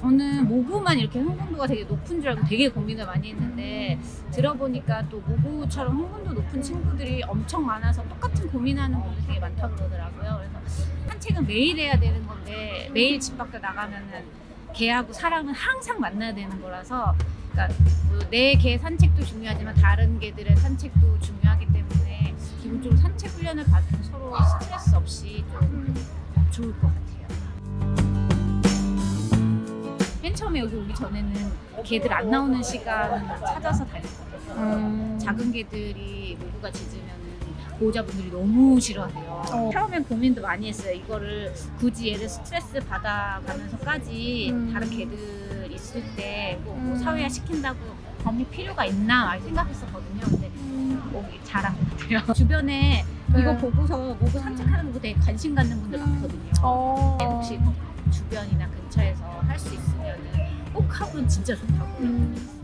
저는 모구만 이렇게 흥분도가 되게 높은 줄 알고 되게 고민을 많이 했는데 들어보니까 또 모구처럼 흥분도 높은 친구들이 엄청 많아서 똑같은 고민하는 분들 되게 많다고 그러더라고요. 그래서 산책은 매일 해야 되는 건데 매일 집 밖에 나가면은 개하고 사람은 항상 만나야 되는 거라서 그러니까 뭐내 개 산책도 중요하지만 다른 개들의 산책도 중요하기 때문에 기본적으로 산책 훈련을 받으면 서로 스트레스 없이 좀 좋을 것 같아요. 처음에 여기 오기 전에는 개들 안 나오는 시간 찾아서 다녔거든요. 음. 작은 개들이 모구가 짖으면은 보호자분들이 너무 싫어하세요. 어. 처음엔 고민도 많이 했어요. 이거를 굳이 얘를 스트레스 받아가면서까지 음. 다른 개들 있을 때뭐 음. 사회화 시킨다고 범위 필요가 있나 막 생각했었거든요. 근데 뭐 잘한 것 같아요. 주변에 이거 네. 보고서 모구 산책하는 거 되게 관심 갖는 분들 많거든요. 어. 네, 혹시 꼭 하면 진짜 좋다고. 음.